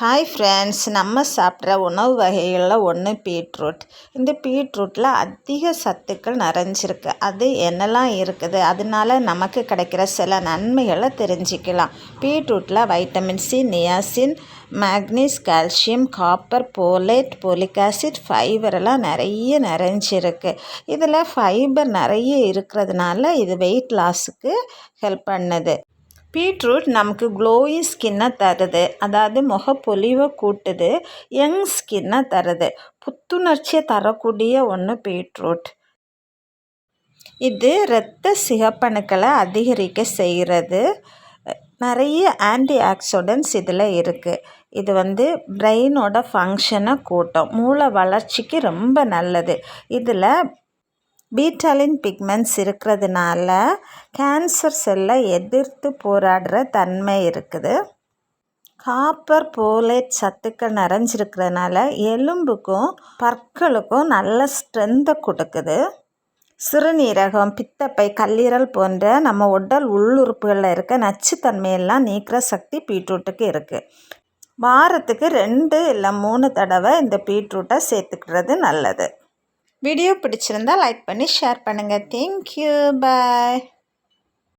Hi friends நம்ம சாப்பிட்ற உணவு வகைகளில் ஒன்று பீட்ரூட். இந்த பீட்ரூட்டில் அதிக சத்துக்கள் நிறைஞ்சிருக்கு. அது என்னெல்லாம் இருக்குது? அதனால நமக்கு கிடைக்கிற சில நன்மைகளை தெரிஞ்சுக்கலாம். பீட்ரூட்டில் vitamin C niacin manganese calcium copper folate folic acid ஃபைபரெல்லாம் நிறைய நிறைஞ்சிருக்கு. இதில் ஃபைபர் நிறைய இருக்கிறதுனால இது வெயிட் லாஸுக்கு ஹெல்ப் பண்ணுது. பீட்ரூட் நமக்கு க்ளோயிங் ஸ்கின்னை தருது. அதாவது முகப்பொலிவை கூட்டுது யங் ஸ்கின்னை தருது. புத்துணர்ச்சியை தரக்கூடிய ஒன்று பீட்ரூட். இது இரத்த சிகப்பணுக்களை அதிகரிக்க செய்கிறது. நிறைய ஆன்டி ஆக்சிடென்ட்ஸ் இதில் இருக்குது இது வந்து பிரெயினோட ஃபங்க்ஷனை கூட்டும். மூளை வளர்ச்சிக்கு ரொம்ப நல்லது. இதில் பீட்டாலின் பிக்மெண்ட்ஸ் இருக்கிறதுனால கேன்சர் செல்லை எதிர்த்து போராடுற தன்மை இருக்குது. காப்பர் போலேட் சத்துக்கள் நிறைஞ்சிருக்கிறதுனால எலும்புக்கும் பற்களுக்கும் நல்ல ஸ்ட்ரென்த்தை கொடுக்குது. சிறுநீரகம் பித்தப்பை கல்லீரல் போன்ற நம்ம உடல் உள்ளுறுப்புகளில் இருக்க நச்சுத்தன்மையெல்லாம் நீக்கிற சக்தி பீட்ரூட்டுக்கு இருக்குது வாரத்துக்கு ரெண்டு இல்லை மூணு தடவை இந்த பீட்ரூட்டை சேர்த்துக்கிறது நல்லது. வீடியோ பிடிச்சிருந்தால் லைக் பண்ணி ஷேர் பண்ணுங்கள் தேங்க்யூ பாய்